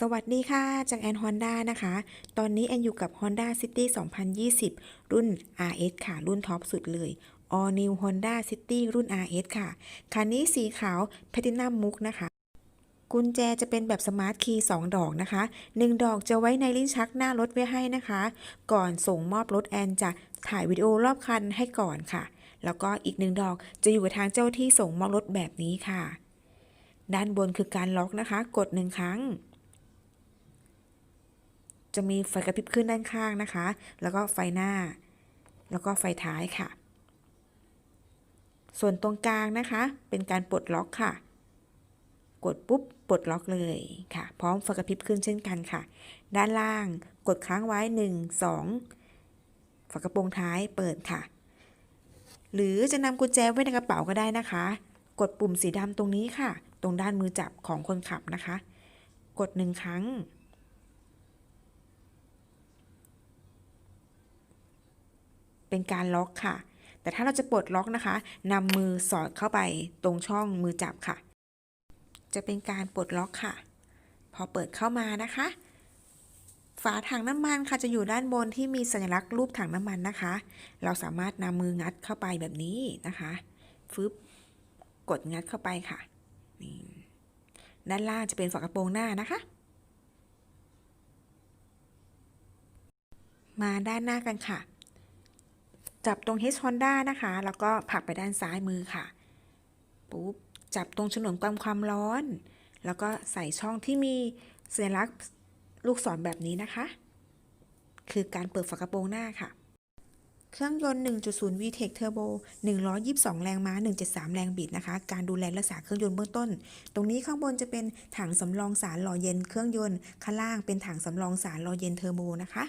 สวัสดีค่ะ จากแอนฮอนด้านะคะ ตอนนี้แอนอยู่กับ Honda City 2020 รุ่น RS ค่ะ รุ่นท็อปสุดเลย All New Honda City รุ่น RS ค่ะ คันนี้สีขาว Platinum มุกนะคะ กุญแจจะเป็นแบบสมาร์ทคีย์2ดอกนะคะ 1 ดอกจะไว้ในลิ้นชักหน้ารถไว้ให้นะคะ ก่อนส่งมอบรถแอนจะถ่ายวิดีโอรอบคันให้ก่อนค่ะ แล้วก็อีกหนึ่งดอกจะอยู่กับทางเจ้าที่ส่งมอบรถแบบนี้ค่ะ ด้านบนคือการล็อกนะคะ กดหนึ่งครั้ง จะมีไฟกระพริบขึ้นด้านข้างนะคะ แล้วก็ไฟหน้า แล้วก็ไฟท้ายค่ะ ส่วนตรงกลางนะคะ เป็นการปลดล็อกค่ะ กดปุ๊บปลดล็อกเลยค่ะ พร้อมไฟกระพริบขึ้นเช่นกันค่ะ ด้านล่างกดค้างไว้ 1 2 ฝากระโปรงท้ายเปิดค่ะ หรือจะนำกุญแจไว้ในกระเป๋าก็ได้นะคะ กดปุ่มสีดำตรงนี้ค่ะ ตรงด้านมือจับของคนขับนะคะ กดหนึ่งครั้ง เป็นการล็อกค่ะ แต่ถ้าเราจะปลดล็อกนะคะนำมือสอดเข้าไปตรงช่องมือจับค่ะ จะเป็นการปลดล็อกค่ะ พอเปิดเข้ามานะคะ ฝาถังน้ำมันค่ะจะอยู่ด้านบนที่มีสัญลักษณ์รูปถังน้ำมันนะคะ เราสามารถนำมืองัดเข้าไปแบบนี้นะคะฟึบกดงัดเข้าไปค่ะนี่ด้านล่างจะเป็นฝากระโปรงหน้านะคะ มาด้านหน้ากันค่ะ จับตรง H Honda นะคะ แล้วก็ผลักไปด้านซ้ายมือค่ะปุ๊บจับตรงฉนวนความความร้อน แล้วก็ใส่ช่องที่มีสัญลักษณ์ลูกศรแบบนี้นะคะ คือการเปิดฝากระโปรงหน้าค่ะ เครื่องยนต์ 1.0 VTEC Turbo 122 แรงม้า 173 แรงบิดนะคะ การดูแลรักษาเครื่องยนต์เบื้องต้น ตรงนี้ข้างบนจะเป็นถังสำรองสารหล่อเย็นเครื่องยนต์ ข้างล่างเป็นถังสำรองสารหล่อเย็นเทอร์โบนะคะ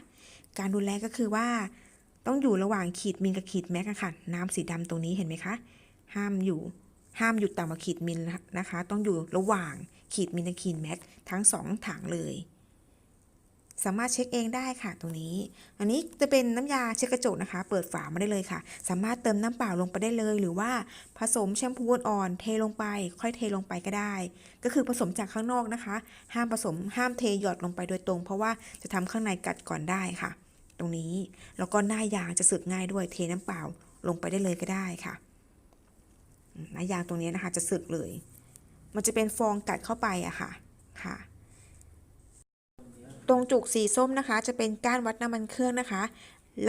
การดูแลก็คือว่า ต้องอยู่ระหว่างขีดมิลกับขีดแม็กค่ะ น้ำสีดำตรงนี้เห็นไหมคะ ห้ามอยู่ ห้ามหยุดต่ำกว่าขีดมิลนะคะ ต้องอยู่ระหว่างขีดมิลกับขีดแม็กทั้งสองถังเลย สามารถเช็คเองได้ค่ะตรงนี้ อันนี้จะเป็นน้ำยาเช็ดกระจกนะคะ เปิดฝามาได้เลยค่ะ สามารถเติมน้ำเปล่าลงไปได้เลย หรือว่าผสมแชมพูอ่อนเทลงไป ค่อยเทลงไปก็ได้ ก็คือผสมจากข้างนอกนะคะ ห้ามผสมห้ามเทหยอดลงไปโดยตรง เพราะว่าจะทำข้างในกัดก่อนได้ค่ะ ตรงนี้ แล้วก็หน้ายางจะสึกง่ายด้วยเทน้ำเปล่าลงไปได้เลยก็ได้ค่ะหน้ายางตรงนี้นะคะจะสึกเลย มันจะเป็นฟองกัดเข้าไปอะค่ะค่ะ ตรงจุกสีส้มนะคะ จะเป็นก้านวัดน้ำมันเครื่องนะคะ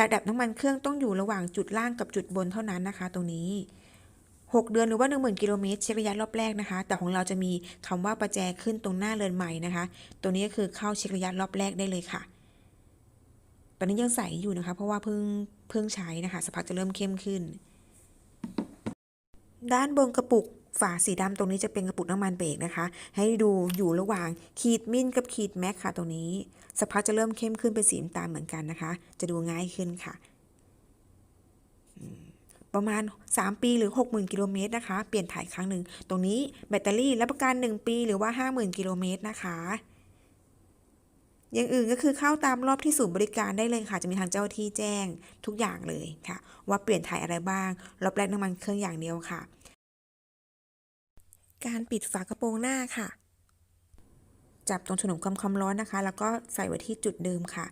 ระดับน้ำมันเครื่องต้องอยู่ระหว่างจุดล่างกับจุดบนเท่านั้นนะคะ ตรงนี้ 6 เดือนหรือว่า 10,000กิโลเมตรเช็คระยะรอบแรกนะคะ แต่ของเราจะมีคำว่าประแจขึ้นตรงหน้าเรือนใหม่นะคะ ตัวนี้ก็คือเข้าเช็คระยะรอบแรกได้เลยค่ะ ตอนนี้ยังใสอยู่นะคะ เพราะว่าเพิ่งเพิ่งใช้นะคะสักพักจะเริ่มเข้มขึ้น ด้านบนกระปุกฝาสีดำตรงนี้จะเป็นกระปุกน้ำมันเบรกนะคะ ให้ดูอยู่ระหว่างขีดมินกับขีดแม็กค่ะตรงนี้สักพักจะเริ่มเข้มขึ้นเป็นสีน้ำตาลเหมือนกันนะคะ จะดูง่ายขึ้นค่ะ ประมาณ 3 ปีหรือ 60,000กิโลเมตรนะคะ เปลี่ยนถ่ายครั้งหนึ่ง ตรงนี้แบตเตอรี่รับประกัน 1 ปีหรือว่า 50,000กิโลเมตรนะคะ อย่างอื่นก็คือเข้าตามรอบที่ศูนย์บริการได้เลยค่ะ จะมีทางเจ้าที่แจ้งทุกอย่างเลยค่ะ ว่าเปลี่ยนถ่ายอะไรบ้าง รอบแรกน้ำมันเครื่องอย่างเดียวค่ะ การปิดฝากระโปรงหน้าค่ะ จับตรงฉนวนความความร้อนนะคะ แล้วก็ใส่ไว้ที่จุดเดิมค่ะ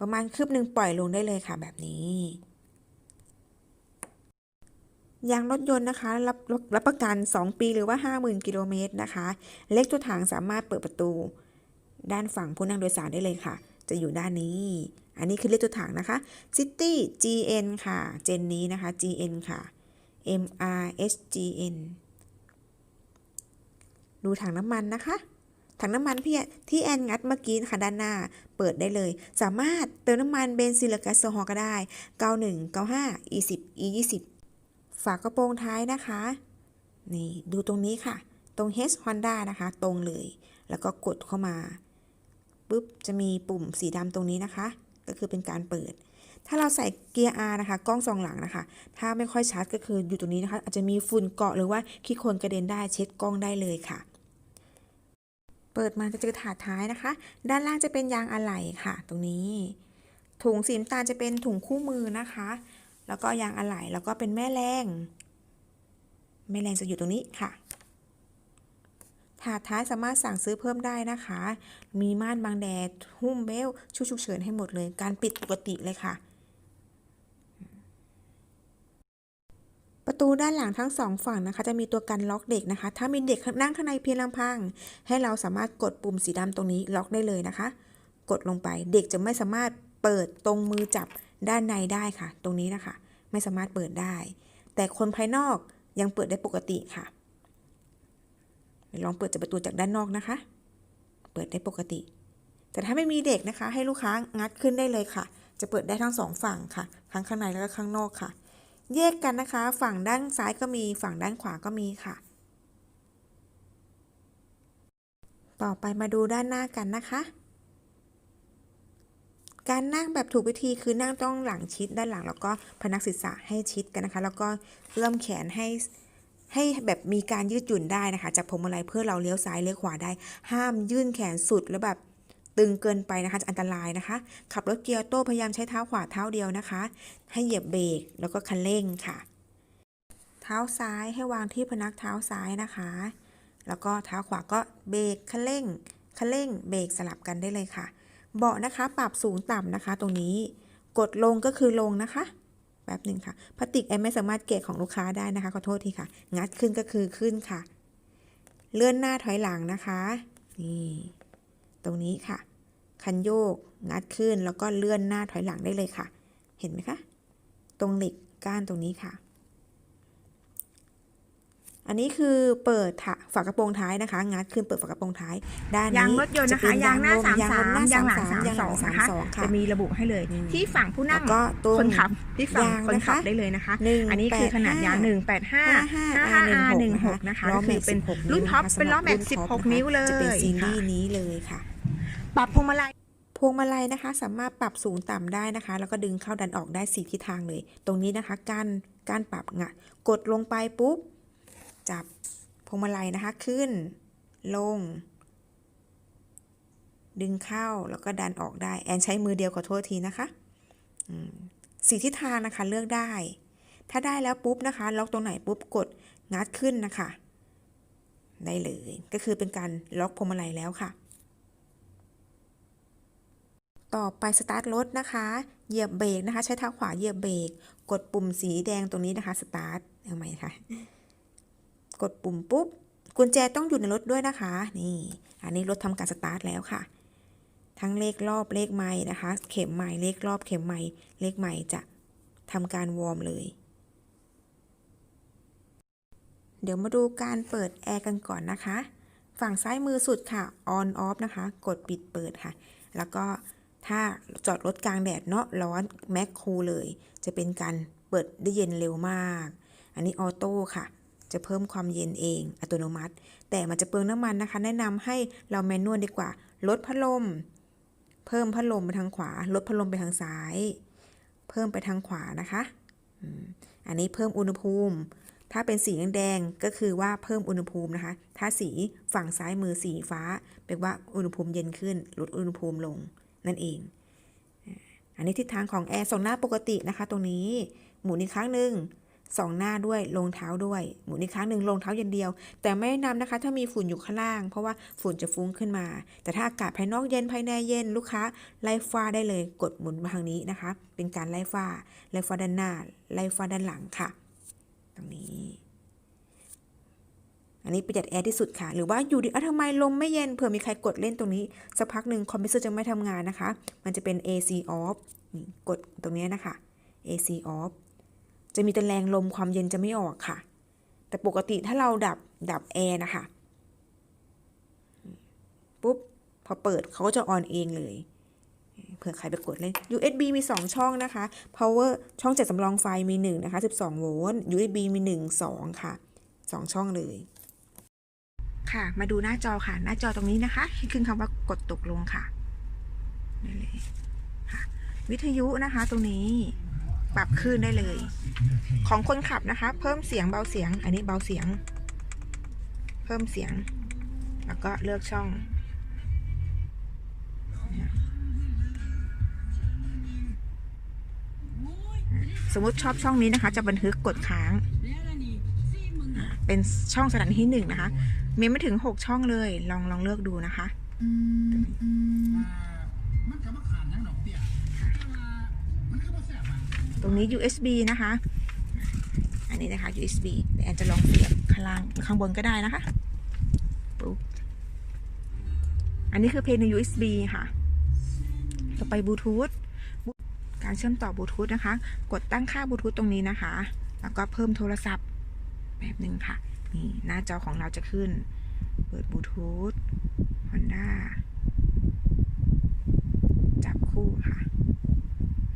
ประมาณคืบหนึ่งปล่อยลงได้เลยค่ะ แบบนี้ยางรถยนต์นะคะรับรับรับประกัน 2 ปีหรือว่า 50,000 กิโลเมตรนะคะ เล็กตัวถังสามารถเปิดประตู ด้านฝั่งผู้นั่งโดยสารได้เลยค่ะ จะอยู่ด้านนี้ อันนี้คือเลขตัวถังนะคะ City GN ค่ะ เจนนี้นะคะ GN ค่ะ M R S G N ดูถังน้ำมันนะคะถังน้ำมันพี่ที่แอนงัดเมื่อกี้นะคะด้านหน้า เปิดได้เลย สามารถเติมน้ำมันเบนซินหรือแก๊สโซฮอลก็ได้ 91 95 E10 E20 ฝากระโปรงท้ายนะคะ นี่ดูตรงนี้ค่ะ ตรง H Honda นะคะ ตรงเลย แล้วก็กดเข้ามา ปุ๊บจะมีปุ่มสีดำตรงนี้นะคะ ก็คือเป็นการเปิด ถ้าเราใส่เกียร์ R นะคะ กล้องสองหลังนะคะ ถ้าไม่ค่อยชัดก็คืออยู่ตรงนี้นะคะ อาจจะมีฝุ่นเกาะหรือว่าขี้โคลนกระเด็นได้เช็ดกล้องได้เลยค่ะ เปิดมาจะเจอถาดท้ายนะคะ ด้านล่างจะเป็นยางอะไหล่ค่ะ ตรงนี้ ถุงสีน้ำตาลจะเป็นถุงคู่มือนะคะ แล้วก็ยางอะไหล่แล้วก็เป็นแม่แรงแม่แรงจะอยู่ตรงนี้ค่ะ ถาดท้ายสามารถสั่งซื้อเพิ่มได้นะคะ มีม่านบังแดดหุ้มเบลชุกฉุกเฉินให้หมดเลย การปิดปกติเลยค่ะ ประตูด้านหลังทั้งสองฝั่งนะคะ จะมีตัวกันล็อกเด็กนะคะ ถ้ามีเด็กนั่งข้างในเพียงลำพัง ให้เราสามารถกดปุ่มสีดำตรงนี้ล็อกได้เลยนะคะ กดลงไปเด็กจะไม่สามารถเปิดตรงมือจับด้านในได้ค่ะ ตรงนี้นะคะ ไม่สามารถเปิดได้ แต่คนภายนอกยังเปิดได้ปกติค่ะ ลองเปิดจากประตูจากด้านนอกนะคะ เปิดได้ปกติ แต่ถ้าไม่มีเด็กนะคะ ให้ลูกค้างัดขึ้นได้เลยค่ะ จะเปิดได้ทั้งสองฝั่งค่ะ ทั้งข้างในแล้วก็ข้างนอกค่ะ แยกกันนะคะ ฝั่งด้านซ้ายก็มี ฝั่งด้านขวาก็มีค่ะ ต่อไปมาดูด้านหน้ากันนะคะ การนั่งแบบถูกวิธีคือนั่งต้องหลังชิดด้านหลัง แล้วก็พนักศีรษะให้ชิดกันนะคะ แล้วก็เอื้อมแขนให้ ให้แบบมีการยืดหยุ่นได้นะคะ จากพวงมาลัยเพื่อเราเลี้ยวซ้ายเลี้ยวขวาได้ ห้ามยื่นแขนสุดแล้วแบบตึงเกินไปนะคะจะอันตรายนะคะ ขับรถเกียร์โต้พยายามใช้เท้าขวาเท้าเดียวนะคะ ให้เหยียบเบรกแล้วก็คันเร่งค่ะ เท้าซ้ายให้วางที่พนักเท้าซ้ายนะคะ แล้วก็เท้าขวาก็เบรกคันเร่งคันเร่งเบรกสลับกันได้เลยค่ะ เบาะนะคะปรับสูงต่ำนะคะ ตรงนี้ กดลงก็คือลงนะคะ แป๊บหนึ่งค่ะพลาสติกแอมไม่สามารถเกะของลูกค้าได้นะคะขอโทษทีค่ะ งัดขึ้นก็คือขึ้นค่ะ เลื่อนหน้าถอยหลังนะคะนี่ตรงนี้ค่ะ คันโยกงัดขึ้นแล้วก็เลื่อนหน้าถอยหลังได้เลยค่ะ เห็นไหมคะ ตรงเหล็กก้านตรงนี้ค่ะ อันนี้คือเปิดถะฝากระโปรงท้ายนะคะ งัดขึ้นเปิดฝากระโปรงท้าย ด้านนี้ยางรถยนต์นะคะจเป็ยางหน้าลมสามยางสาลมหน้ายางหลังสามสามยางหสลัองงสามนะคะสองค่ะจะมีระบุให้เลยอืมที่ฝั่งผู้นั่งแล้วก็ตรงคนขับที่ฝั่งยางคนนะคะขับได้เลยนะคะหนึ่งอันนี้คือขนาดยางแปดห้าหนึ่งแปดห้าห้าห้า5อาหนึ่ง5หกนะคะล้อก็แม็คืกอซ์เป็น16รุ่นท็อปะคะเป็นล้อแม็กสำสิบหรับหกรุ่นิ้วเลจะเป็นยซีรีค่ะส์นี้เลยค่ะ ปรับพวงมาลัยพวงมาลัยนะคะ สามารถปรับสูงต่ำได้นะคะ แล้วก็ดึงเข้าดันออกได้สี่ทิศทางเลย ตรงนี้นะคะการการปรับงะกดลงไปปุ๊บ จับพวงมาลัยนะคะขึ้น ลง ดึงเข้าแล้วก็ดันออกได้ แอนใช้มือเดียวขอโทษทีนะคะสี่ทิศทางนะคะเลือกได้ ถ้าได้แล้วปุ๊บนะคะ ล็อกตรงไหนปุ๊บกดงัดขึ้นนะคะ ได้เลยก็คือเป็นการล็อกพวงมาลัยแล้วค่ะ ต่อไปสตาร์ทรถนะคะ เหยียบเบรกนะคะ ใช้เท้าขวาเหยียบเบรกกดปุ่มสีแดงตรงนี้นะคะสตาร์ทเอาใหม่ค่ะ กดปุ่มปุ๊บ กุญแจต้องอยู่ในรถด้วยนะคะ นี่ อันนี้รถทำการสตาร์ทแล้วค่ะ ทั้งเลขรอบเลขไม้นะคะ เข็มไม้เลขรอบเข็มไม้เลขไม้จะทำการวอร์มเลย เดี๋ยวมาดูการเปิดแอร์กันก่อนนะคะ ฝั่งซ้ายมือสุดค่ะ on off นะคะ กดปิดเปิดค่ะ แล้วก็ถ้าจอดรถกลางแดดเนาะร้อนแม็กคูลเลย จะเป็นการเปิดได้เย็นเร็วมาก อันนี้ออโต้ค่ะ จะเพิ่มความเย็นเองอัตโนมัติ แต่มันจะเปลืองน้ำมันนะคะ แนะนำให้เราแมนนวลดีกว่า ลดพัดลม เพิ่มพัดลมไปทางขวา ลดพัดลมไปทางซ้าย เพิ่มไปทางขวานะคะอันนี้เพิ่มอุณหภูมิ ถ้าเป็นสีแดงก็คือว่าเพิ่มอุณหภูมินะคะ ถ้าสีฝั่งซ้ายมือสีฟ้าแปลว่าอุณหภูมิเย็นขึ้น ลดอุณหภูมิลงนั่นเอง อันนี้ทิศทางของแอร์สองหน้าปกตินะคะ ตรงนี้ หมุนอีกครั้งหนึ่ง สองหน้าด้วยลงเท้าด้วย หมุนอีกครั้งหนึ่งลงเท้าอย่างเดียว แต่ไม่แนะนำนะคะ ถ้ามีฝุ่นอยู่ข้างล่าง เพราะว่าฝุ่นจะฟุ้งขึ้นมา แต่ถ้าอากาศภายนอกเย็นภายในเย็นลูกค้าไล่ฟ้าได้เลยกดหมุนมาทางนี้นะคะ เป็นการไล่ฟ้าไล่ฟ้าด้านหน้าไล่ฟ้าด้านหลังค่ะ ตรงนี้ อันนี้ประหยัดแอร์ที่สุดค่ะ หรือว่าอยู่ดีอะทำไมลมไม่เย็นเผื่อมีใครกดเล่นตรงนี้สักพักหนึ่งคอมพิวเตอร์จะไม่ทำงานนะคะ มันจะเป็น AC off กดตรงนี้นะคะ AC off จะมีแต่แรงลมความเย็นจะไม่ออกค่ะ แต่ปกติถ้าเราดับดับแอร์นะคะ ปุ๊บ พอเปิดเขาก็จะออนเองเลย เผื่อใครไปกดเล่น USB มี 2 ช่องนะคะ power ช่องจัดสำรองไฟมี 1 นะคะ 12 โวลต์ USB มี 1 2 ค่ะ 2 ช่องเลย ค่ะ มาดูหน้าจอค่ะ หน้าจอตรงนี้นะคะให้ขึ้นคำว่ากดตกลงค่ะนี่เลยค่ะ วิทยุนะคะตรงนี้ ปรับขึ้นได้เลย ของคนขับนะคะ เพิ่มเสียงเบาเสียง อันนี้เบาเสียง เพิ่มเสียง แล้วก็เลือกช่องสมมติชอบช่องนี้นะคะ จะบันทึกกดค้าง เป็นช่องสถานที่หนึ่งนะคะ มีไม่ถึงหกช่องเลย ลองลองเลือกดูนะคะ รงนี้ USB นะคะ อันนี้นะคะ USB แอนจะลองเสียบข้างล่างข้างบนก็ได้นะคะปุ๊บอันนี้คือเพลงใน USB ค่ะ ต่อไปบลูทูธการเชื่อมต่อบลูทูธนะคะ กดตั้งค่าบลูทูธตรงนี้นะคะ แล้วก็เพิ่มโทรศัพท์แบบหนึ่งค่ะ นี่หน้าจอของเราจะขึ้น เปิดบลูทูธ Honda จับคู่ค่ะ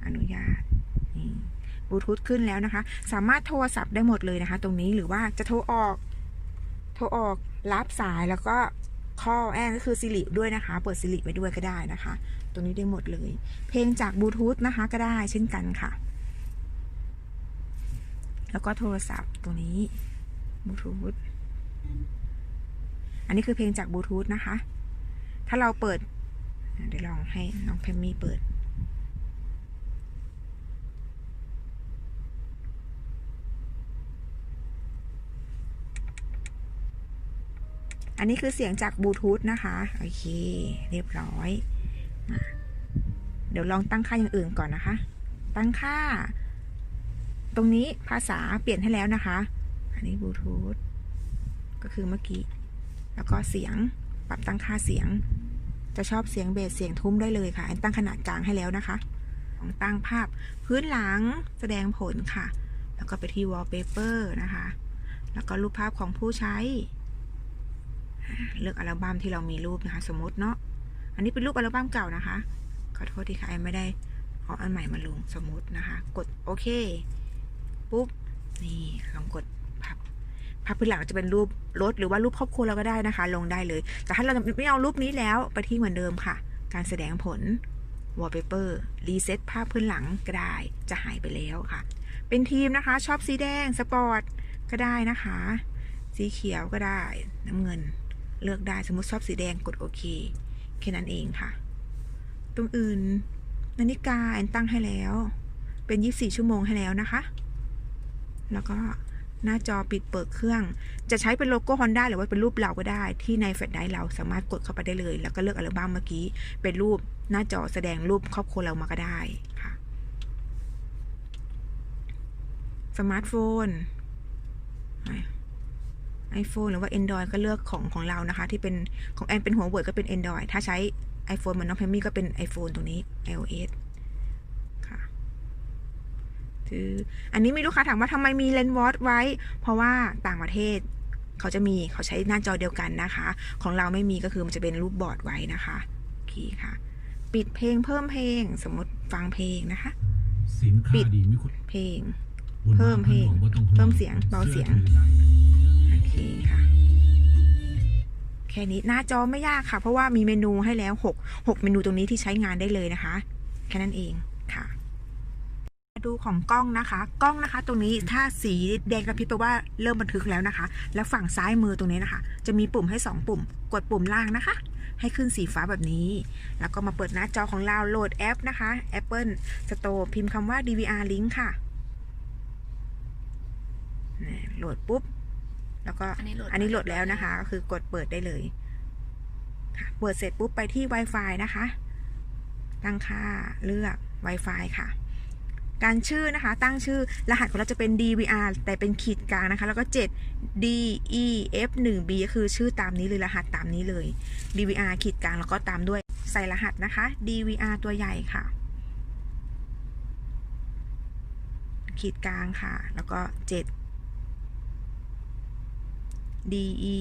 อนุญาต บลูทูธขึ้นแล้วนะคะ สามารถโทรศัพท์ได้หมดเลยนะคะ ตรงนี้หรือว่าจะโทรออก โทรออกรับสายแล้วก็ข้อแอนก็คือสิริด้วยนะคะ เปิดสิริไว้ด้วยก็ได้นะคะ ตรงนี้ได้หมดเลย เพลงจากบลูทูธนะคะก็ได้เช่นกันค่ะ แล้วก็โทรศัพท์ตรงนี้บลูทูธอันนี้คือเพลงจากบลูทูธนะคะ ถ้าเราเปิดเดี๋ยวลองให้น้องแพมมี่เปิด อันนี้คือเสียงจากบลูทูธนะคะ โอเค เรียบร้อย เดี๋ยวลองตั้งค่าอย่างอื่นก่อนนะคะ ตั้งค่า ตรงนี้ภาษาเปลี่ยนให้แล้วนะคะ อันนี้บลูทูธก็คือเมื่อกี้ แล้วก็เสียง ปรับตั้งค่าเสียง จะชอบเสียงเบสเสียงทุ้มได้เลยค่ะ อันตั้งขนาดกลางให้แล้วนะคะของตั้งภาพพื้นหลังแสดงผลค่ะ แล้วก็ไปที่ wallpaper นะคะ แล้วก็รูปภาพของผู้ใช้ เลือกอัลบั้มที่เรามีรูปนะคะ สมมติเนาะอันนี้เป็นรูปอัลบั้มเก่านะคะขอโทษที่ค่ะไม่ได้เอาอันใหม่มาลงสมมตินะคะ กดโอเคปุ๊บนี่ลองกดพับพับพื้นหลังจะเป็นรูปรถหรือว่ารูปครอบครัวเราก็ได้นะคะ ลงได้เลย แต่ถ้าเราไม่เอารูปนี้แล้วไปที่เหมือนเดิมค่ะ การแสดงผล wallpaper รีเซ็ตภาพพื้นหลังก็ได้จะหายไปแล้วค่ะ เป็นทีมนะคะ ชอบสีแดงสปอร์ตก็ได้นะคะ สีเขียวก็ได้น้ำเงิน เลือกได้สมมติชอบสีแดงกดโอเคแค่นั้นเองค่ะ ตรงอื่นนาฬิกาแอนตั้งให้แล้ว เป็น 24 ชั่วโมงให้แล้วนะคะ แล้วก็หน้าจอปิดเปิดเครื่อง จะใช้เป็นโลโก้ Honda หรือว่าเป็นรูปเราก็ได้ ที่ในแฟลชไดร์เราสามารถกดเข้าไปได้เลย แล้วก็เลือกอัลบั้มเมื่อกี้ เป็นรูปหน้าจอแสดงรูปครอบครัวเรามาก็ได้ค่ะ สมาร์ทโฟน iPhone หรือว่า Android ก็เลือกของของเรานะคะ ที่เป็นของแอนเป็นหัวเวิร์ดก็เป็น Android ถ้าใช้ iPhone เหมือนน้องแพมมี่ก็เป็น iPhone ตรงนี้ iOS ค่ะคืออันนี้มีลูกค้าถามว่าทำไมมีเลนส์วอตไว้ เพราะว่าต่างประเทศเขาจะมีเขาใช้หน้าจอเดียวกันนะคะ ของเราไม่มีก็คือมันจะเป็นรูปบอร์ดไว้นะคะโอเคค่ะ ปิดเพลงเพิ่มเพลงสมมติฟังเพลงนะคะ สินปิค้าดดีมีคุณเพลงบุญเพิ่มเพลงบ่ต้องห่วเพิ่มเสียงเบาเสียงชื่ อถือได้โอเคค่ะ แค่นี้หน้าจอไม่ยากค่ะ เพราะว่ามีเมนูให้แล้วหกหกเมนูตรงนี้ที่ใช้งานได้เลยนะคะ แค่นั้นเองค่ะดูของกล้องนะคะ กล้องนะคะ ตรงนี้ถ้าสีแดงกระพริบแปลว่าเริ่มบันทึกแล้วนะคะ แล้วฝั่งซ้ายมือตรงนี้นะคะ จะมีปุ่มให้ 2 ปุ่ม กดปุ่มล่างนะคะ ให้ขึ้นสีฟ้าแบบนี้ แล้วก็มาเปิดหน้าจอของเราโหลดแอปนะคะ Apple Store พิมพ์คำว่า DVR Link ค่ะโหลดปุ๊บ แล้วก็อันนี้โหลดอันนี้โหลดแล้วนะคะ ก็คือกดเปิดได้เลยค่ะเปิดเสร็จปุ๊บไปที่ Wi-Fi นะคะ ตั้งค่าเลือก Wi-Fi ค่ะ การชื่อนะคะ ตั้งชื่อรหัสของเราจะเป็น DVR แต่เป็นขีดกลางนะคะ แล้วก็ 7 D E F 1 B ก็คือชื่อตามนี้เลยรหัสตามนี้เลย DVR ขีดกลางแล้วก็ตามด้วยใส่รหัสนะคะ DVR ตัวใหญ่ค่ะ ขีดกลางค่ะ แล้วก็ 7 D E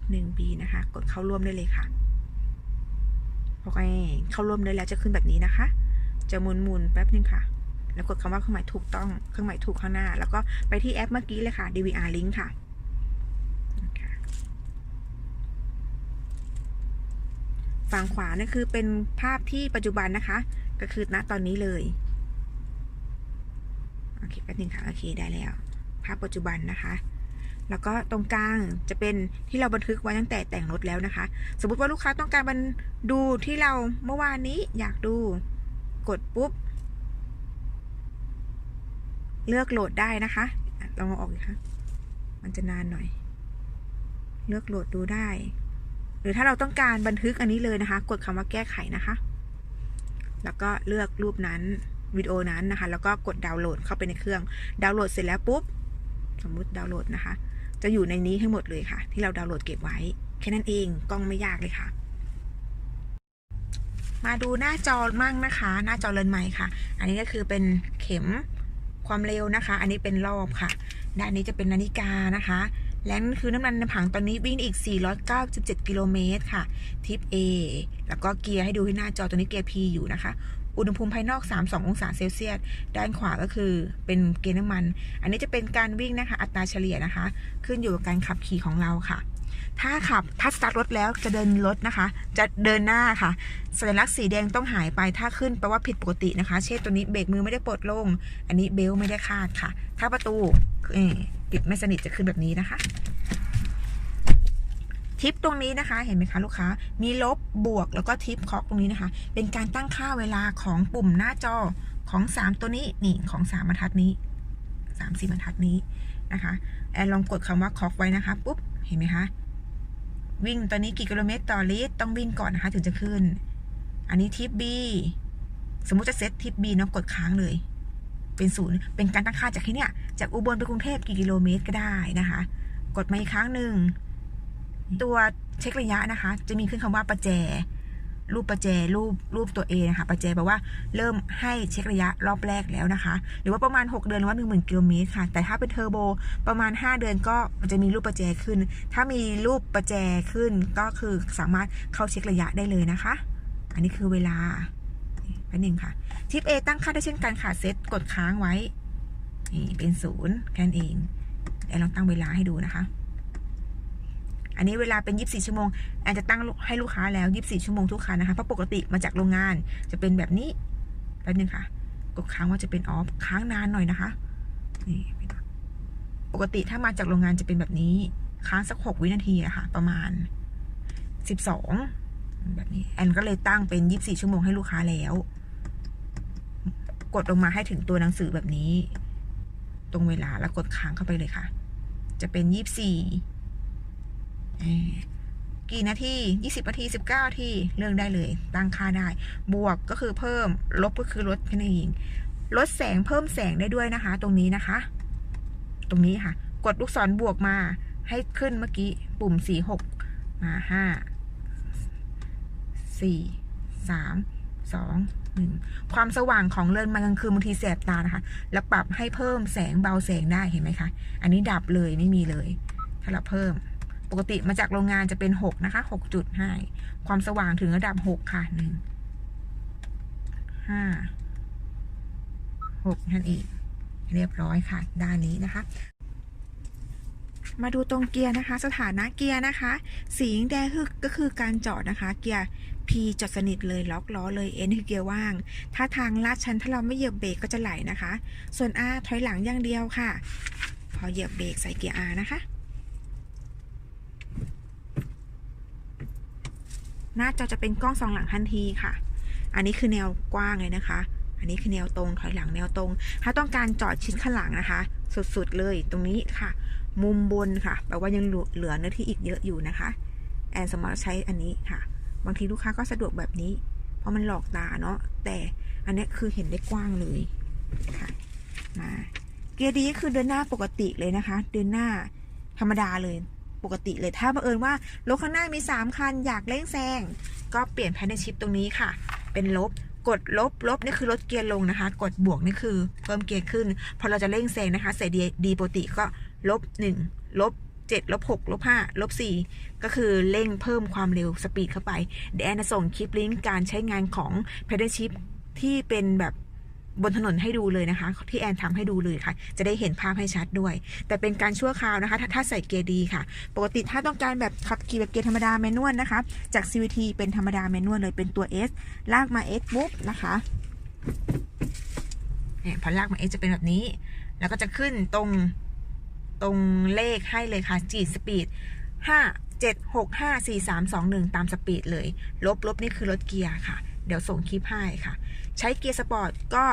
F 1 B นะคะ กดเข้าร่วมได้เลยค่ะโอเคเข้าร่วมได้แล้วจะขึ้นแบบนี้นะคะ จะหมุนหมุนๆแป๊บนึงค่ะ แล้วกดคำว่าเครื่องหมายถูกต้องเครื่องหมายถูกข้างหน้า แล้วก็ไปที่แอปเมื่อกี้เลยค่ะ DVR link ค่ะค่ะฝั่งขวานี่คือเป็นภาพที่ปัจจุบันนะคะ ก็คือณตอนนี้เลย โอเคแป๊บนึงค่ะ โอเคได้แล้ว ภาพปัจจุบันนะคะ แล้วก็ตรงกลางจะเป็นที่เราบันทึกไว้ตั้งแต่แต่งรถแล้วนะคะ สมมติว่าลูกค้าต้องการบันดูที่เราเมื่อวานนี้อยากดู กดปุ๊บ เลือกโหลดได้นะคะลองเอาออกอีกค่ะ มันจะนานหน่อย เลือกโหลดดูได้ หรือถ้าเราต้องการบันทึกอันนี้เลยนะคะ กดคำว่าแก้ไขนะคะ แล้วก็เลือกรูปนั้นวิดีโอนั้นนะคะ แล้วก็กดดาวน์โหลดเข้าไปในเครื่อง ดาวน์โหลดเสร็จแล้วปุ๊บ สมมุติดาวน์โหลดนะคะ จะอยู่ในนี้ให้งหมดเลยค่ะ ที่เราดาวน์โหลดเก็บไว้ แค่นั้นเองกล้องไม่ยากเลยค่ะ มาดูหน้าจอมั่งนะคะ หน้าจอเรือนใหม่ค่ะ อันนี้ก็คือเป็นเข็มความเร็วนะคะ อันนี้เป็นรอบค่ะด้านนี้จะเป็นนาฬิกานะคะ และนั่นคือน้ำมันในผังตอนนี้วิ่งอีก 497 กิโลเมตรค่ะ ทิป A แล้วก็เกียร์ให้ดูที่หน้าจอตัวนี้เกียร์ P อยู่นะคะ อุณหภูมิภายนอก 32 องศาเซลเซียส ด้านขวาก็คือเป็นเกณฑ์น้ำมัน อันนี้จะเป็นการวิ่งนะคะ อัตราเฉลี่ยนะคะ ขึ้นอยู่กับการขับขี่ของเราค่ะถ้าขับถ้าสตาร์ทรถแล้วจะเดินรถนะคะ จะเดินหน้าค่ะ สัญลักษณ์สีแดงต้องหายไปถ้าขึ้นแปลว่าผิดปกตินะคะ เช่นตัวนี้เบรกมือไม่ได้ปลดลง อันนี้เบลต์ไม่ได้คาดค่ะ ถ้าประตูอ่อ ปิดไม่สนิทจะขึ้นแบบนี้นะคะ ทิปตรงนี้นะคะ เห็นไหมคะลูกค้า มีลบบวกแล้วก็ทิปเคาะตรงนี้นะคะ เป็นการตั้งค่าเวลาของปุ่มหน้าจอของ 3 ตัวนี้นี่ของ3บรรทัดนี้3 4บรรทัดนี้นะคะแอนลองกดคำว่าคอกไว้นะคะปุ๊บเห็นไหมคะวิ่งตอนนี้กี่กิโลเมตรต่อลิตรต้องวิ่งก่อนนะคะถึงจะขึ้น อันนี้ทิป B สมมุติจะเซตทิป B เนาะกดค้างเลย เป็นศูนย์เป็นการตั้งค่าจากที่เนี่ยจากอุบลไปกรุงเทพกี่กิโลเมตรก็ได้นะคะ กดมาอีกครั้งหนึ่งตัวเช็คระยะนะคะ จะมีขึ้นคำว่าประแจ รูปประแจรูปรูปตัว A นะคะประแจแปลว่าเริ่มให้เช็คระยะรอบแรกแล้วนะคะ หรือว่าประมาณ 6 เดือนหรือว่า1 0,000กิโลเมตรค่ะ แต่ถ้าเป็นเทอร์โบประมาณ 5 เดือนก็จะมีรูปประแจขึ้น ถ้ามีรูปประแจขึ้นก็คือสามารถเข้าเช็คระยะได้เลยนะคะ อันนี้คือเวลา แป๊บหนึ่งค่ะ ทิป A ตั้งค่าได้เช่นกันค่ะเซตกดค้างไว้นี่เป็นศูนย์แค่นั้นเองเดี๋ยวลองตั้งเวลาให้ดูนะคะ อันนี้เวลาเป็น 24 ชั่วโมงแอนจะตั้งให้ลูกค้าแล้ว 24 ชั่วโมงทุกคันนะคะเพราะปกติมาจากโรงงานจะเป็นแบบนี้แป๊บนึงค่ะ กดค้างว่าจะเป็นออฟค้างนานหน่อยนะคะนี่ปกติถ้ามาจากโรงงานจะเป็นแบบนี้ ค้างสัก 6 วินาทีอะค่ะ ประมาณ 12 แบบนี้แอนก็เลยตั้งเป็น 24 ชั่วโมงให้ลูกค้าแล้ว กดลงมาให้ถึงตัวหนังสือแบบนี้ ตรงเวลาแล้วกดค้างเข้าไปเลยค่ะ จะเป็น24อ่กี่นาที20นาที19นาทีเลือกได้เลย ตั้งค่าได้ บวกก็คือเพิ่ม ลบก็คือลดแค่นั้นเองลดแสงเพิ่มแสงได้ด้วยนะคะ ตรงนี้นะคะ ตรงนี้ค่ะ กดลูกศรบวกมา ให้ขึ้นเมื่อกี้ ปุ่ม4 6มา5 4 3 2 1 ความสว่างของเรือนมันกลางคืนบางทีแสบตานะคะ แล้วปรับให้เพิ่มแสงเบาแสงได้เห็นไหมคะ อันนี้ดับเลยไม่มีเลย ถ้าเราเพิ่ม ปกติมาจากโรงงานจะเป็นหกนะคะหกจุดให้ความสว่างถึงระดับหกค่ะหนึ่งห้าหกนั่นเองเรียบร้อยค่ะ ด้านนี้นะคะ มาดูตรงเกียร์นะคะ สถานะเกียร์นะคะ สีแดงคือก็คือการจอดนะคะ เกียร์ P จอดสนิทเลยล็อกล้อเลย N คือเกียร์ว่าง ถ้าทางลาดชันถ้าเราไม่เหยียบเบรกก็จะไหลนะคะ ส่วน R ถอยหลังอย่างเดียวค่ะ พอเหยียบเบรกใส่เกียร์ R นะคะหน้าจอจะเป็นกล้องสองหลังทันทีค่ะ อันนี้คือแนวกว้างเลยนะคะ อันนี้คือแนวตรงถอยหลังแนวตรง ถ้าต้องการจอดชิดข้างหลังนะคะ สุดๆเลยตรงนี้ค่ะ มุมบนค่ะ แปลว่ายังเหลือเนื้อที่อีกเยอะอยู่นะคะ แอนสามารถใช้อันนี้ค่ะ บางทีลูกค้าก็สะดวกแบบนี้ เพราะมันหลอกตาเนาะ แต่อันนี้คือเห็นได้กว้างเลยค่ะ มา เกียร์ดีก็คือเดินหน้าปกติเลยนะคะ เดินหน้าธรรมดาเลย ปกติเลย ถ้าบังเอิญว่ารถข้างหน้ามี 3 คัน อยากเร่งแซง ก็เปลี่ยนแพนเนชิปตรงนี้ค่ะ เป็นลบกดลบลบนี่คือลดเกียร์ลงนะคะ กดบวกนี่คือเพิ่มเกียร์ขึ้น พอเราจะเร่งแซงนะคะใส่ดีดีปกติก็ ลบ1ลบ7ลบ6ลบ5ลบ4ก็คือเร่งเพิ่มความเร็วสปีดเข้าไป เดี๋ยวแอนจะส่งคลิปลิงก์การใช้งานของ p e d a l Shift ที่เป็นแบบบนถนนให้ดูเลยนะคะ ที่แอนทำให้ดูเลยค่ะ จะได้เห็นภาพให้ชัดด้วย แต่เป็นการชั่วคราวนะคะ ถ้าถ้าใส่เกียร์ดีค่ะ ปกติถ้าต้องการแบบขับขี่แบบเกียร์ธรรมดาแมนนวลนะคะ จาก CVT เป็นธรรมดาแมนนวลเลยเป็นตัว S ลากมา S ปุ๊บนะคะเนี่ยพอลากมา S จะเป็นแบบนี้ แล้วก็จะขึ้นตรง ตรงเลขให้เลยค่ะจีสปีดห้าเจ็ดหกห้าสี่สามสองหนึ่งตามสปีดเลย ลบลบนี่คือลดเกียร์ค่ะ เดี๋ยวส่งคลิปให้ค่ะ ใช้เกียร์สปอร์ตก็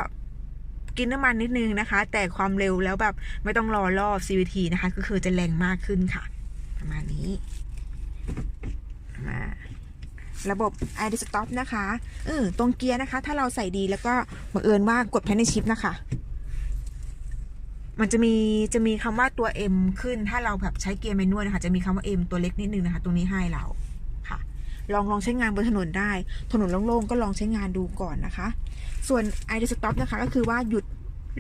กินน้ำมันนิดนึงนะคะ แต่ความเร็วแล้วแบบไม่ต้องรอรอบ CVT นะคะ ก็คือจะแรงมากขึ้นค่ะ ประมาณนี้ มาระบบ i d stop นะคะเออตรงเกียร์นะคะ ถ้าเราใส่ดีแล้วก็บังเอิญว่ากดแพนในชิปนะคะ มันจะมีจะมีคำว่าตัว M ขึ้น ถ้าเราแบบใช้เกียร์แมนนวลนะคะ จะมีคำว่า M ตัวเล็กนิดนึงนะคะ ตรงนี้ให้เราค่ะ ลองลองใช้งานบนถนนได้ ถนนโล่งๆก็ลองใช้งานดูก่อนนะคะ ส่วน i d stop นะคะ ก็คือว่าหยุด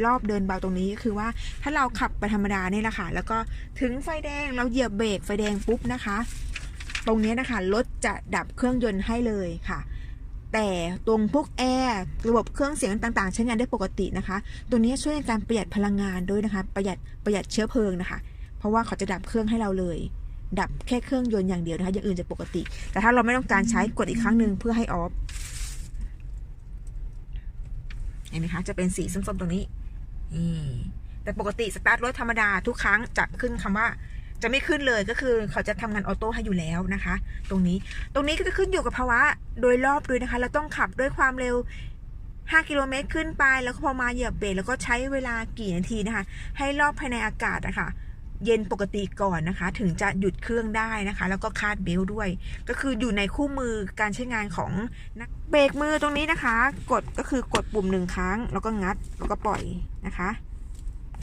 รอบเดินเบาตรงนี้ก็คือว่าถ้าเราขับไปธรรมดาเนี่ยแหละค่ะ แล้วก็ถึงไฟแดงเราเหยียบเบรกไฟแดงปุ๊บนะคะ ตรงนี้นะคะรถจะดับเครื่องยนต์ให้เลยค่ะ แต่ตรงพวกแอร์ระบบเครื่องเสียงต่างๆ ใช้งานได้ปกตินะคะ ตัวนี้ช่วยในการประหยัดพลังงานด้วยนะคะ ประหยัดประหยัดเชื้อเพลิงนะคะ เพราะว่าเขาจะดับเครื่องให้เราเลย ดับแค่เครื่องยนต์อย่างเดียวนะคะอย่างอื่นจะปกติ แต่ถ้าเราไม่ต้องการใช้กดอีกครั้งหนึ่งเพื่อให้ออฟเห็นไหมคะจะเป็นสีส้มๆตรงนี้นี่แต่ปกติสตาร์ทรถธรรมดาทุกครั้งจะขึ้นคำว่า จะไม่ขึ้นเลยก็คือเขาจะทำงานออโต้ให้อยู่แล้วนะคะ ตรงนี้ตรงนี้ก็จะขึ้นอยู่กับภาวะโดยรอบด้วยนะคะ เราต้องขับด้วยความเร็ว 5 กิโลเมตรขึ้นไป แล้วก็พอมาเหยียบเบรกแล้วก็ใช้เวลากี่นาทีนะคะ ให้รอบภายในอากาศนะคะเย็นปกติก่อนนะคะ ถึงจะหยุดเครื่องได้นะคะ แล้วก็คาดเบลต์ด้วย ก็คืออยู่ในคู่มือการใช้งานของนักเบรกมือตรงนี้นะคะ กดก็คือกดปุ่มหนึ่งครั้ง แล้วก็งัดแล้วก็ปล่อยนะคะ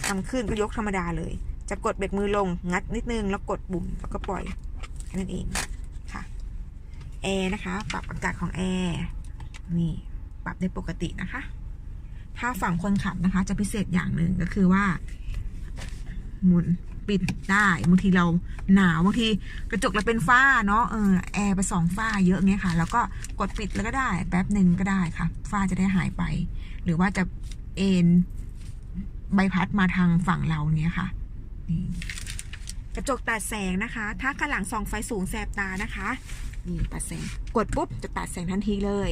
ทำขึ้นก็ยกธรรมดาเลย จะกดเบรกมือลงงัดนิดนึงแล้วกดปุ่มแล้วก็ปล่อยแค่นั้นเองค่ะแอร์นะคะ ปรับอากาศของแอร์นี่ปรับได้ปกตินะคะ ถ้าฝั่งคนขับนะคะ จะพิเศษอย่างหนึ่งก็คือว่า หมุนปิดได้บางทีเราหนาวบางทีกระจกเราเป็นฝ้าเนาะเออแอร์ไปสองฝ้าเยอะเงี้ยค่ะ แล้วก็กดปิดแล้วก็ได้ แป๊บหนึ่งก็ได้ค่ะ ฝ้าจะได้หายไป หรือว่าจะเอ็นใบพัดมาทางฝั่งเราเนี้ยค่ะ นี่กระจกตัดแสงนะคะ ถ้าข้างหลังส่องไฟสูงแสบตานะคะนี่ตัดแสงกดปุ๊บจะตัดแสงทันทีเลย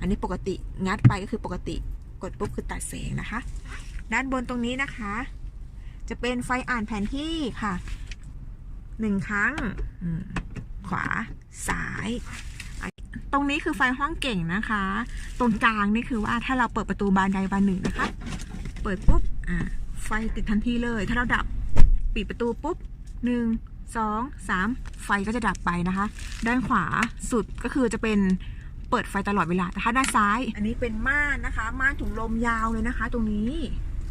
อันนี้ปกติงัดไปก็คือปกติกดปุ๊บคือตัดแสงนะคะ ด้านบนตรงนี้นะคะ จะเป็นไฟอ่านแผนที่ค่ะหนึ่งครั้งขวาซ้าย ตรงนี้คือไฟห้องเก่งนะคะ ตรงกลางนี่คือว่าถ้าเราเปิดประตูบานใดบานหนึ่งนะคะ เปิดปุ๊บไฟติดทันทีเลย ถ้าเราดับ ปิดประตูปุ๊บหนึ่งสองสามไฟก็จะดับไปนะคะ ด้านขวาสุดก็คือจะเป็นเปิดไฟตลอดเวลาแต่ถ้าด้านซ้าย อันนี้เป็นม่านนะคะ ม่านถุงลมยาวเลยนะคะ ตรงนี้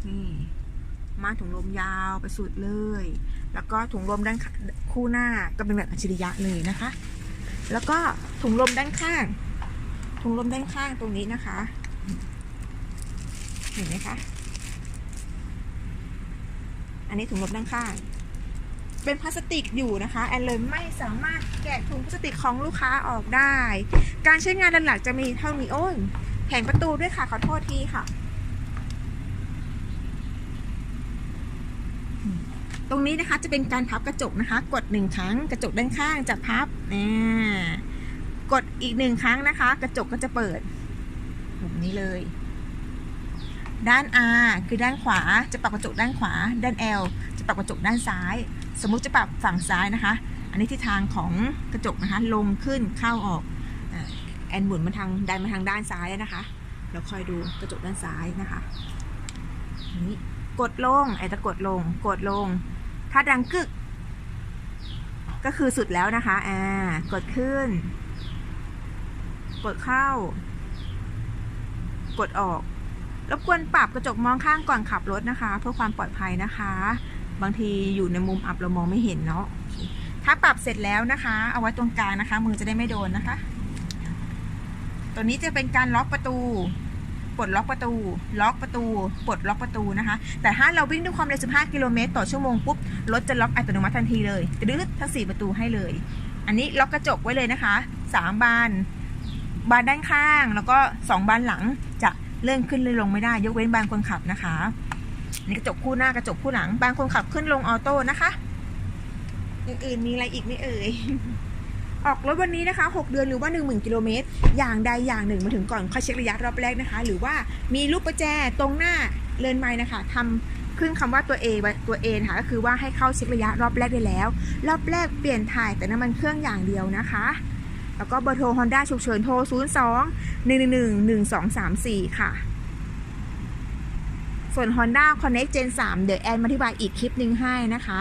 นี่ม่านถุงลมยาวไปสุดเลย แล้วก็ถุงลมด้านคู่หน้าก็เป็นแบบอัจฉริยะเลยนะคะ แล้วก็ถุงลมด้านข้าง ถุงลมด้านข้างตรงนี้นะคะ เห็นไหมคะ อันนี้ถุงลมด้านข้าง เป็นพลาสติกอยู่นะคะแอนเลยไม่สามารถแกะถุงพลาสติกของลูกค้าออกได้ การใช้งานหลักๆจะมีเท่านี้โอ้ยแผงประตูด้วยค่ะขอโทษทีค่ะ ตรงนี้นะคะจะเป็นการพับกระจกนะคะ กดหนึ่งครั้งกระจกด้านข้างจะพับนะกดอีกหนึ่งครั้งนะคะ กระจกก็จะเปิดแบบนี้เลย ด้าน R คือด้านขวาจะปรับกระจกด้านขวา ด้าน L จะปรับกระจกด้านซ้าย สมมุติจะปรับฝั่งซ้ายนะคะ อันนี้ทิศทางของกระจกนะคะ ลงขึ้นเข้าออกแอนหมุนมาทางดันมาทางด้านซ้ายนะคะแล้วคอยดูกระจกด้านซ้ายนะคะนี่กดลงไอ้ตะกดลง กดลง ถ้าดังกึก ก็คือสุดแล้วนะคะอ่ากดขึ้น กดเข้า กดออก รบกวนปรับกระจกมองข้างก่อนขับรถนะคะ เพื่อความปลอดภัยนะคะ บางทีอยู่ในมุมอับเรามองไม่เห็นเนาะถ้าปรับเสร็จแล้วนะคะ เอาไว้ตรงกลางนะคะ มือจะได้ไม่โดนนะคะ ตัวนี้จะเป็นการล็อกประตูปลดล็อกประตู ล็อกประตู ปลดล็อกประตูนะคะ แต่ถ้าเราวิ่งด้วยความเร็ว 15 กิโลเมตรต่อชั่วโมงปุ๊บ รถจะล็อกอัตโนมัติทันทีเลยกระดึ๊ดทั้ง 4 ประตูให้เลย อันนี้ล็อกกระจกไว้เลยนะคะ 3 บาน บานด้านข้าง แล้วก็ 2 บานหลังจะ เลื่อนขึ้นเลื่อนลงไม่ได้ ยกเว้นบานคนขับนะคะนี่กระจกคู่หน้ากระจกคู่หลัง บานคนขับขึ้นลงออโต้นะคะอย่างอื่นมีอะไรอีกไม่เอ่ยออกรถวันนี้นะคะ 6 เดือนหรือว่า 1 0,000กิโลเมตร อย่างใดอย่างหนึ่งมาถึงก่อนค่อยเช็คระยะรอบแรกนะคะ หรือว่ามีลูกประแจตรงหน้าเลินไม้นะคะทำขึ้นคำว่าตัว A ตัว A นะคะก็คือว่าให้เข้าเช็คระยะรอบแรกได้แล้ว รอบแรกเปลี่ยนถ่ายแต่น้ำมันเครื่องอย่างเดียวนะคะ แล้วก็เบอร์โทร Honda ฉุกเฉินโทร 02 111 1234 ค่ะ ส่วน Honda Connect Gen 3 เดี๋ยวแอนมาอธิบายอีกคลิปหนึ่งให้นะคะ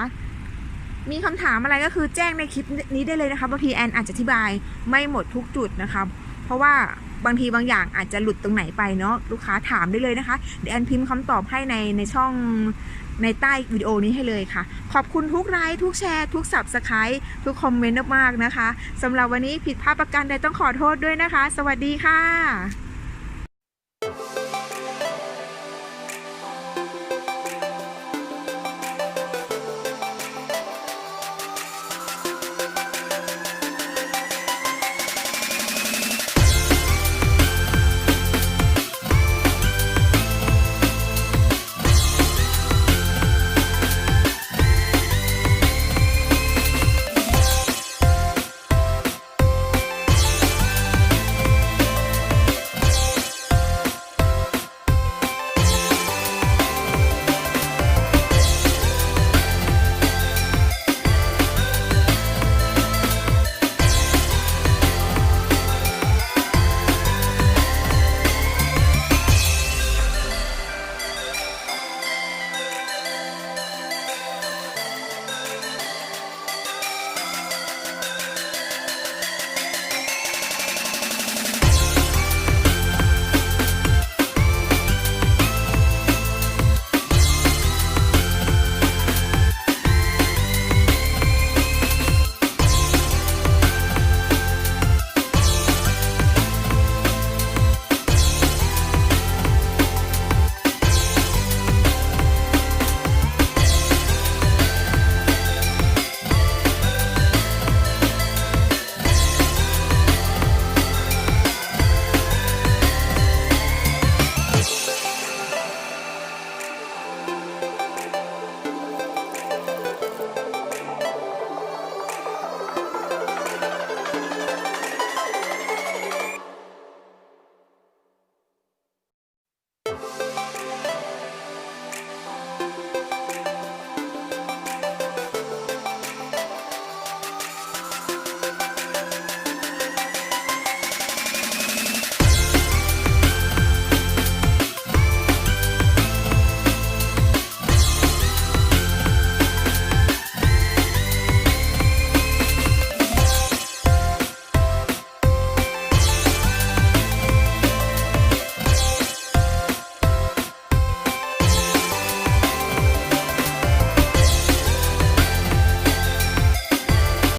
มีคำถามอะไรก็คือแจ้งในคลิปนี้ได้เลยนะคะบางทีแอนอาจจะอธิบายไม่หมดทุกจุดนะคะ เพราะว่า บางทีบางอย่างอาจจะหลุดตรงไหนไปเนาะลูกค้าถามได้เลยนะคะ เดี๋ยวแอนพิมพ์คำตอบให้ในในช่องในใต้วิดีโอนี้ให้เลยค่ะ ขอบคุณทุกไลค์ทุกแชร์ทุกสับสไครต์ทุกคอมเมนต์มากๆนะคะสำหรับวันนี้ผิดพลาดประการใดต้องขอโทษด้วยนะคะ สวัสดีค่ะ